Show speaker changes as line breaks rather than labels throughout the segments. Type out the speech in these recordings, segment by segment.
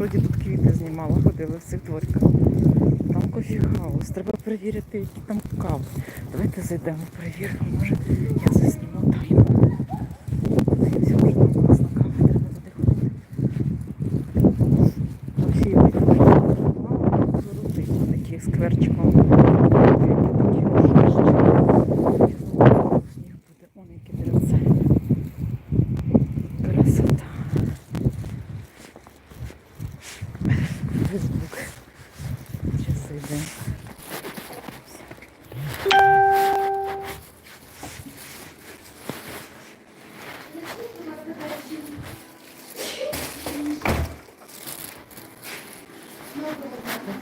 вроді тут квіти знімала, ходила в цих дворках. Там кофі-хаус. Треба перевірити, які там кави. Давайте зайдемо, перевіримо. Може, я засніму тайну. Подивимося, може там класна кава, треба туди ходити. Я золотий, такий скверчиком.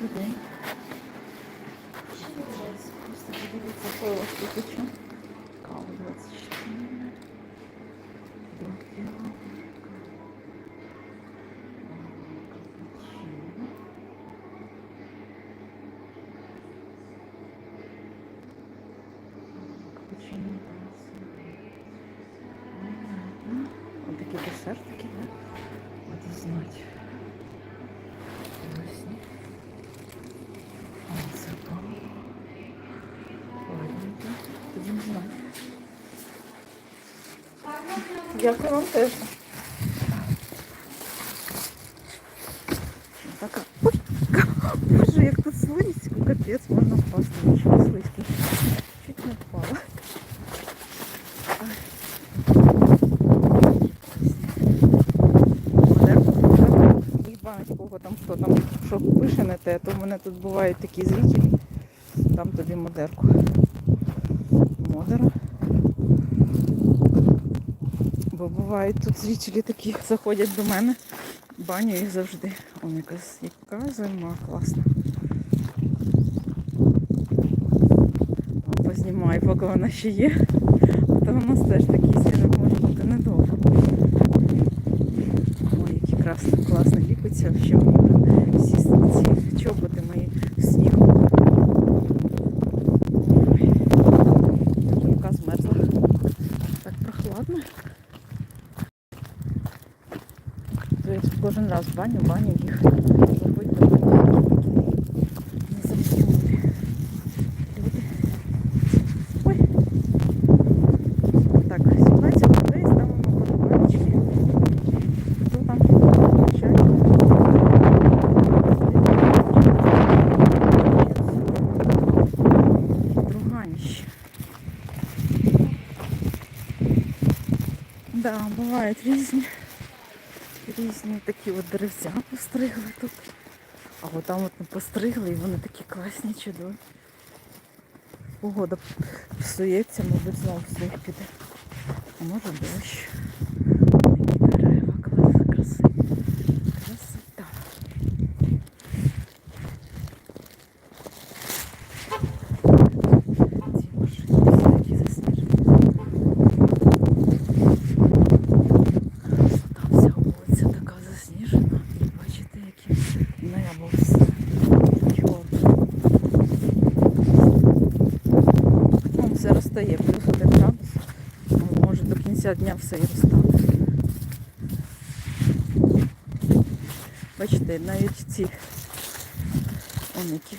Добрий день. Просто подивіться, коли вас тисячу. Кава 24. Два кіло. Ось такі десертики, да? Буду знать. Дякую вам теж. Така. Ой, боже, як тут слизько, капець, можна впасти. Нічого слизько. Чуть не впала. Кого там хто там що пише не те, то в мене тут бувають такі зрителі. Там тобі модерку. Модера. Бо бувають тут зрителі такі заходять до мене. Баню їх завжди. О, якась яка зима класна. О, Познімай, поки вона ще є. А то у нас теж такий сніжок може бути недовго. Ой, який красний, класно ліпиться. Ще всі Тобто кожен раз в баню, в баню їх заходь до баню. Незрозумілі люди. Ой. Так, 17 людей ставимо подобаночки. Хто там чай? Друганіще. Да, бувають різні. Різні такі от деревця постригли тут. А от там от постригли і вони такі класні, чудові. Погода псується, мабуть, знову сніг піде. А може дощ. Які дерева, клас, красиві. Красота. Ці машини всі такі засніжені. Красота вся вулиця така засніжена. І бачите, які небо все чорне. Ну, все розтає, плюс один градус. Ну, Може до кінця дня все і розтане. Бачите, навіть ці он які.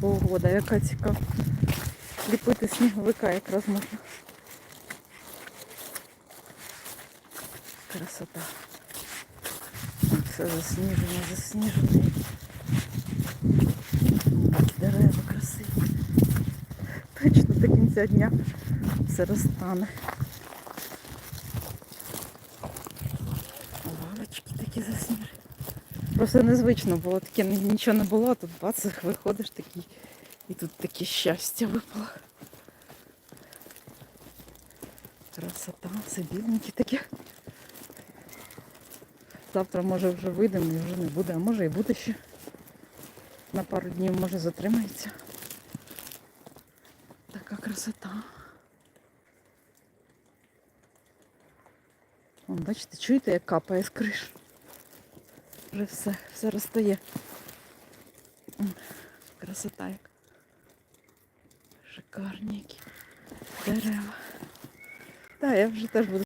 Погода, яка цікава. Ліпити сніговика якраз можна. Красота. Все засніжено, засніжено. Такі дерева красиві. Точно до кінця дня все розтане. Лавочки такі засніжені. Просто незвично було, таке нічого не було, а тут бац, виходиш такий. І тут таке щастя випало. Красота, все біленьке таке. Завтра може вже вийдемо і вже не буде, а може і буде ще. На пару днів може затримається. Така красота. Вон, бачите, чуєте, як капає з криш? Вже все, все розтає. Красота як. Шикарні які дерева. Так, я вже теж буду